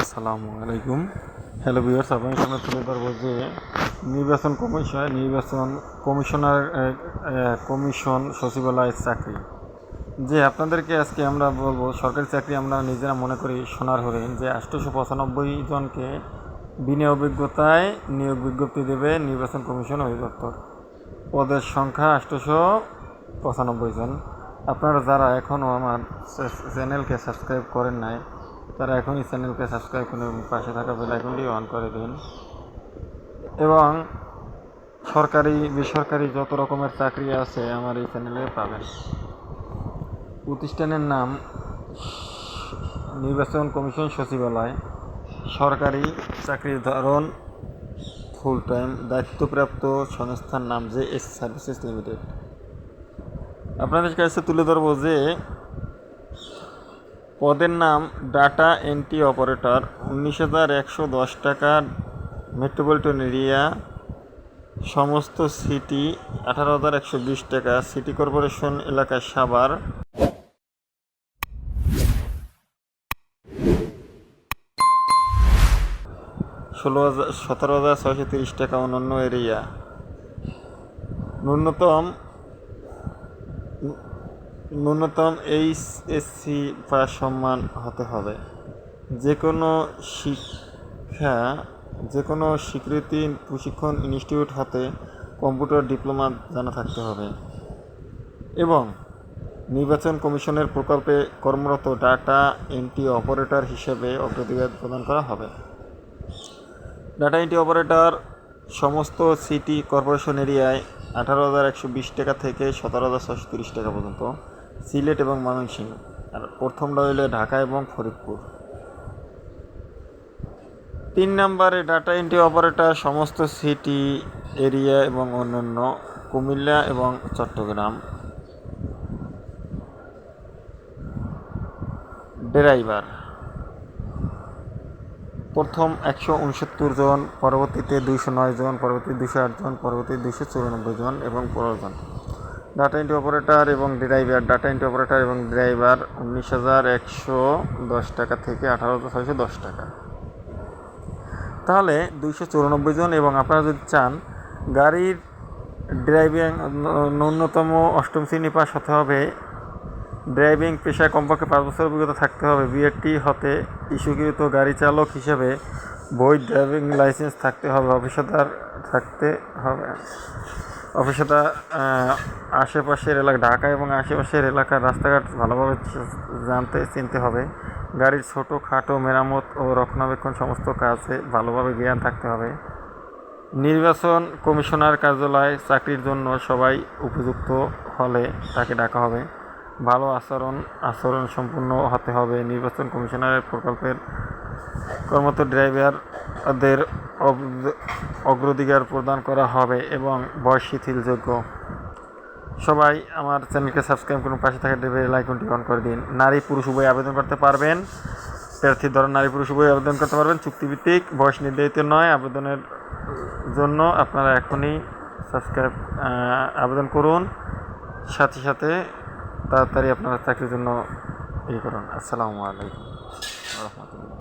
আসসালামু আলাইকুম। Hello viewers আপনার এখানে তুলে ধরব যে নির্বাচন কমিশন, নির্বাচন কমিশনার কমিশন সচিবালয়ের চাকরি। যে আপনাদেরকে আজকে আমরা বলব, সরকারি চাকরি আমরা নিজেরা মনে করি সোনার হরিণ যে আষ্টশো পঁচানব্বই জনকে বিনা অভিজ্ঞতায় নিয়োগ বিজ্ঞপ্তি দেবে নির্বাচন কমিশন অধিদপ্তর। পদের সংখ্যা আষ্টশো পঁচানব্বই জন। আপনারা যারা এখনও আমার চ্যানেলকে সাবস্ক্রাইব করেন নাই, তারা এখনই চ্যানেলকে সাবস্ক্রাইব করে পাশে থাকা বেল অন করে দিন। এবং সরকারি, বেসরকারি যত রকমের চাকরি আছে আমার এই চ্যানেলে পাবেন। প্রতিষ্ঠানের নাম নির্বাচন কমিশন সচিবালয়। সরকারি চাকরির ধরন ফুল টাইম দায়িত্বপ্রাপ্ত সংস্থার নাম যে এস সার্ভিসেস লিমিটেড। আপনাদের কাছে তুলে ধরবো যে পদের নাম ডাটা এন্ট্রি অপারেটর, উনিশ হাজার একশো দশ টাকা মেট্রোপলিটন এরিয়া, সমস্ত সিটি, আঠারো হাজার একশো বিশ টাকা, সিটি কর্পোরেশন এলাকায় সাভার। ষোলো হাজার, সতেরো হাজার ছয়শো তিরিশ টাকা অন্যান্য এরিয়া। ন্যূনতম ন্যূনতম এইচ এসসি পাস সম্মান হতে হবে। যে কোনো শিক্ষা যে কোনো স্বীকৃতি, প্রশিক্ষণ ইনস্টিটিউট হতে কম্পিউটার ডিপ্লোমা জানা থাকতে হবে। এবং নির্বাচন কমিশনের প্রকল্পে কর্মরত ডাটা এন্ট্রি অপারেটর হিসেবে অগ্রাধিকার প্রদান করা হবে। ডাটা এন্ট্রি অপারেটর সমস্ত সিটি কর্পোরেশন এরিয়ায় আঠারো হাজার একশো বিশ টাকা থেকে সতেরো হাজার ছশো তিরিশ টাকা পর্যন্ত। সিলেট এবং ময়মনসিংহ। আর প্রথমটা হইলে ঢাকা এবং ফরিদপুর। তিন নম্বরে ডাটা এন্ট্রি অপারেটর সমস্ত সিটি এরিয়া এবং অন্যান্য কুমিল্লা এবং চট্টগ্রাম। ড্রাইভার প্রথম একশো উনসত্তর জন, পরবর্তীতে দুইশো নয় জন পরবর্তী দুশো আট জন পরবর্তী দুশো চুরানব্বই জন এবং পনেরো জন। ডাটা এন্ট্রি অপারেটর এবং ড্রাইভার ডাটা এন্ট্রি অপারেটর এবং ড্রাইভার উনিশ হাজার একশো দশ টাকা থেকে আঠারো হাজার ছয়শো দশ টাকা। তাহলে দুইশো চুরানব্বই জন এবং আপনারা যদি চান, গাড়ির ড্রাইভিং ন্যূনতম অষ্টম শ্রেণি পাস হতে হবে ড্রাইভিং পেশায় কমপক্ষে পাঁচ বছর অভিজ্ঞতা থাকতে হবে বিএডটি হতে ইস্যুকৃত গাড়ি চালক হিসেবে বৈধ ড্রাইভিং লাইসেন্স থাকতে হবে অফিসাদার থাকতে হবে। অফিসাদার আশেপাশের এলাকা, ঢাকা এবং আশেপাশের এলাকার রাস্তাঘাট ভালোভাবে জানতে, চিনতে হবে। গাড়ির ছোটো, খাটো, মেরামত ও রক্ষণাবেক্ষণ সমস্ত কাজে ভালোভাবে জ্ঞান থাকতে হবে। নির্বাচন কমিশনার কার্যালয় চাকরির জন্য সবাই উপযুক্ত হলে তাকে ডাকা হবে। ভালো আচরণ আচরণ সম্পূর্ণ হতে হবে। নির্বাচন কমিশনারের প্রকল্পের কর্মরত ড্রাইভারদের অগ্রাধিকার প্রদান করা হবে এবং বয়স শিথিলযোগ্য সবাই আমার চ্যানেলকে সাবস্ক্রাইব করুন, পাশে থাকা বেল আইকনটি অন করে দিন। নারী পুরুষ উভয় আবেদন করতে পারবেন। প্রার্থীর ধরন নারী পুরুষ উভয় আবেদন করতে পারবেন। চুক্তিভিত্তিক, বয়স নির্ধারিত নয়, আবেদনের জন্য আপনারা এখনই সাবস্ক্রাইব আবেদন করুন। সাথে সাথে তাড়াতাড়ি আপনারা চাকরির জন্য ই করুন। আসসালামু আলাইকুম। রহমতুল্লাহ